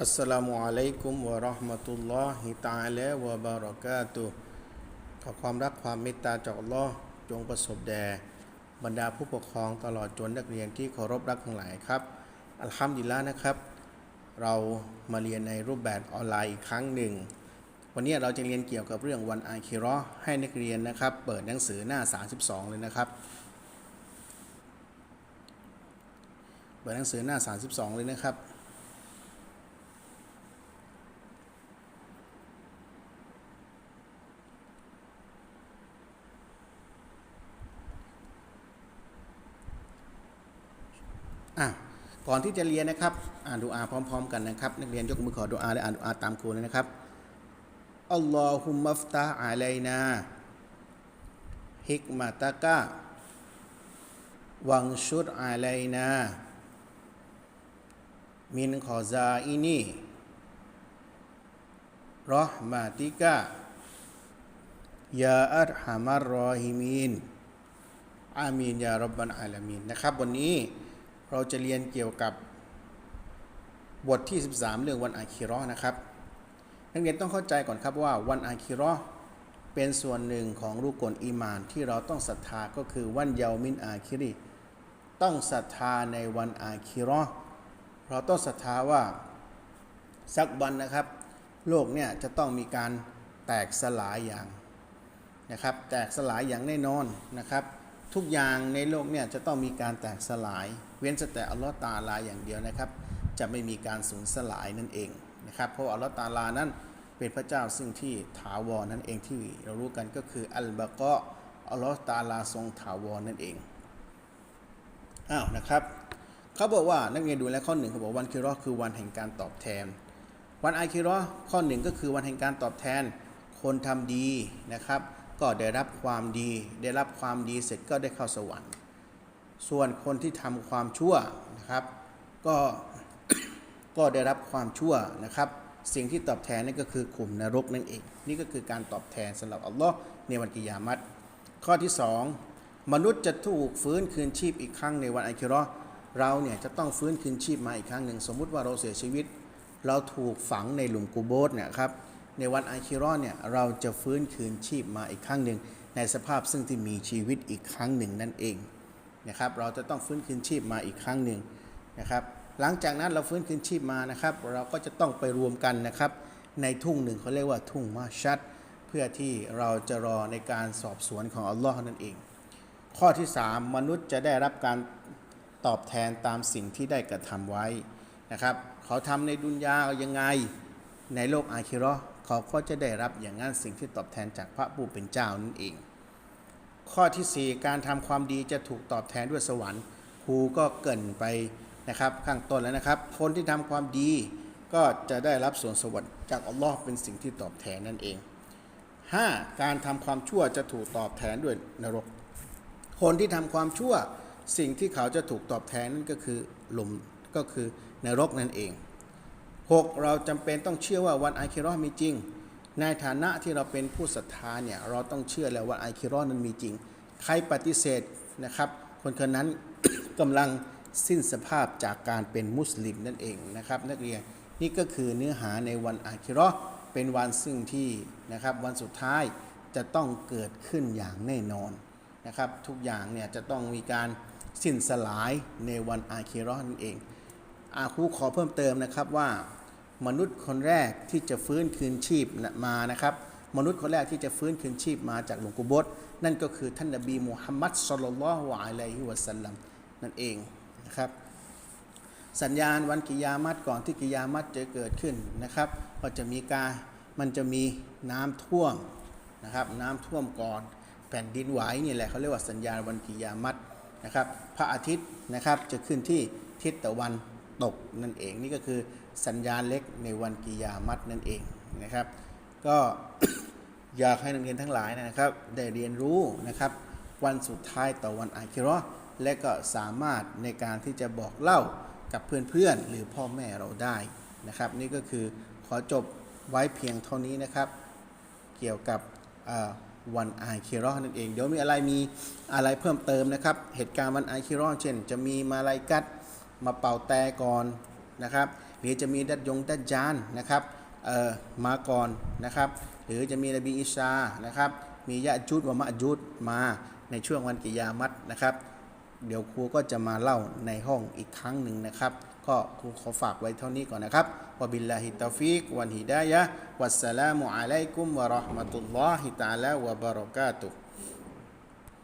อัสสลามุอะลัยกุมวะเราะห์มะตุลลอฮิตะอาลาวะบารอกาตุขอความรักความเมตตาจากอัลลอฮ์จงประสบแด่บรรดาผู้ปกครองตลอดจนนักเรียนที่เคารพรักทั้งหลายครับ อัลฮัมดุลิลละห์นะครับ เรามาเรียนในรูปแบบออนไลน์อีกครั้งหนึ่ง วันนี้เราจะเรียนเกี่ยวกับเรื่องวันอาคิราะห์ให้นักเรียนนะครับ เปิดหนังสือหน้า 32 เลยนะครับ เปิดหนังสือหน้า 32 เลยนะครับ อะก่อนที่จะเรียนนะครับ อ่านดูอาพร้อม ๆ กันนะครับ นักเรียนยกมือขอดูอาและอ่านดูอาตามครูเลยนะครับอัลลอฮุมมัฟตาอะลัยนาฮิกมาตะกะวังชุดอะลัยนามินขอซาอินีรอห์มาติกะยาอัลฮามัรรอฮิมีนอามีนยารับบันอาลามีนนะครับ วันนี้ เราจะเรียนเกี่ยวกับบทที่ 13 เรื่องวันอาคิราะห์นะครับนักเรียนต้องเข้าใจก่อนครับว่าวันอาคิราะห์เป็นส่วนหนึ่งของรูกลอีมานที่เราต้องศรัทธาก็คือวันเยามินอาคิริต้องศรัทธาในวันอาคิราะห์เราต้องศรัทธาว่าสักวันนะครับ โลกเนี่ยจะต้องมีการแตกสลายอย่างนะครับ แตกสลายอย่างแน่นอนนะครับ ทุกอย่างในโลกเนี่ยจะต้องมีการแตกสลาย เว้นแต่อัลลอฮ์ตาลาอย่างเดียวนะครับ จะไม่มีการสูญสลายนั่นเองนะครับ เพราะอัลลอฮ์ตาลานั้นเป็นพระเจ้าซึ่งที่ถาวรนั่นเองที่เรารู้กันก็คืออัลบะกะอัลลอฮ์ตาลาทรงถาวรนั่นเองอ้าวนะครับเขาบอกว่านักเรียนดูแลข้อหนึ่งเขาบอกวันคิรอคือวันแห่งการตอบแทน วันอาคิรอข้อหนึ่งก็คือวันแห่งการตอบแทน คนทำดีนะครับ ก็ได้รับความดี ได้รับความดีเสร็จก็ได้เข้าสวรรค์ ส่วนคนที่ทำความชั่วนะครับ ก็ก็ได้รับความชั่วนะครับ สิ่งที่ตอบแทนนั่นก็คือขุมนรกนั่นเอง นี่ก็คือการตอบแทนสำหรับอัลลอฮ์ในวันกิยามัตข้อที่สองมนุษย์จะถูกฟื้นคืนชีพอีกครั้งในวันอัคิราะห์เราเนี่ยจะต้องฟื้นคืนชีพมาอีกครั้งหนึ่ง สมมุติว่าเราเสียชีวิต เราถูกฝังในหลุมกูโบสเนี่ยครับ ในวันอาคิรอนเนี่ยเราจะฟื้นคืนชีพมาอีกครั้งหนึ่ง ในสภาพซึ่งที่มีชีวิตอีกครั้งหนึ่งนั่นเองนะครับเราจะต้องฟื้นคืนชีพมาอีกครั้งหนึ่งนะครับหลังจากนั้นเราฟื้นคืนชีพมานะครับ เราก็จะต้องไปรวมกันนะครับ ในทุ่งหนึ่งเขาเรียกว่าทุ่งมาชัด เพื่อที่เราจะรอในการสอบสวนของอัลลอฮ์นั่นเอง ข้อที่ 3 มนุษย์จะได้รับการตอบแทนตามสิ่งที่ได้กระทำไว้นะครับ เขาทำในดุนยายังไงในโลกอาคิราะห์ เขาก็จะได้รับอย่างนั้นสิ่งที่ตอบแทนจากพระผู้เป็นเจ้านั่นเอง ข้อที่ 4 การทำความดีจะถูกตอบแทนด้วยสวรรค์ครูก็เกินไปนะครับข้างต้นแล้วนะครับ คนที่ทำความดีก็จะได้รับส่วนสวรรค์จากอัลลอฮ์เป็นสิ่งที่ตอบแทนนั่นเอง 5. การทำความชั่วจะถูกตอบแทนด้วยนรก คนที่ทำความชั่วสิ่งที่เขาจะถูกตอบแทนนั่นก็คือหลุมก็คือนรกนั่นเอง 6. เราจำเป็นต้องเชื่อว่าวันอาคิราะมีจริง ในฐานะที่เราเป็นผู้ศรัทธาเนี่ยเราต้องเชื่อแล้วว่าอาคิราะนั้นมีจริง ใครปฏิเสธนะครับ คนคนนั้นกำลังสิ้นสภาพจากการเป็นมุสลิมนั่นเองนะครับ นักเรียนนี่ก็คือเนื้อหาในวันอาคิราะเป็นวันซึ่งที่นะครับวันสุดท้ายจะต้องเกิดขึ้นอย่างแน่นอนนะครับ ทุกอย่างเนี่ยจะต้องมีการสิ้นสลายในวันอาคิราะห์นั่นเอง อาคูขอเพิ่มเติมนะครับว่ามนุษย์คนแรกที่จะฟื้นคืนชีพมานะครับ มนุษย์คนแรกที่จะฟื้นคืนชีพมาจากหลวงกุบตนั่นก็คือท่านนบีมุฮัมมัดสุลลัลลอฮุอะลัยฮิวะสัลลัมนั่นเองนะครับ สัญญาณวันกิยามัตก่อนที่กิยามัตจะเกิดขึ้นนะครับ ก็จะมีการมันจะมีน้ำท่วมนะครับ น้ำท่วมก่อน แผ่นดินไหวนี่แหละเขาเรียกว่าสัญญาณวันกิยามัตนะครับ พระอาทิตย์นะครับจะขึ้นที่ทิศตะวัน ตกนั่นเอง นี่ก็คือสัญญาณเล็กในวันกิยามัตนั่นเองนะครับ ก็อยากให้นักเรียนทั้งหลายนะครับ ได้เรียนรู้นะครับ วันสุดท้ายต่อวันอาคิราะห์และก็สามารถในการที่จะบอกเล่ากับเพื่อนๆ หรือพ่อแม่เราได้นะครับ นี่ก็คือขอจบไว้เพียงเท่านี้นะครับ เกี่ยวกับวันอาคิราะห์นั่นเอง เดี๋ยวมีอะไรมีอะไรเพิ่มเติมนะครับ เหตุการณ์วันอาคิราะห์เช่น จะมีมาลายกัด มาเป่าแต่ก่อนนะครับหรือจะมีดัดยงดัดจานนะครับเอ่อมาก่อนนะครับ หรือจะมีนบีอิสานะครับ มียะจุดวะมะจุดมาในช่วงวันกิยามัตนะครับ เดี๋ยวครูก็จะมาเล่าในห้องอีกครั้งหนึ่งนะครับ ก็ครูขอฝากไว้เท่านี้ก่อนนะครับวะบิลลาฮิตตฟิกวันฮิดายะวัสสลามุอะลัยกุมวะราะห์มะตุลลอฮิตะอาลาวะบะเราะกาตุฮ์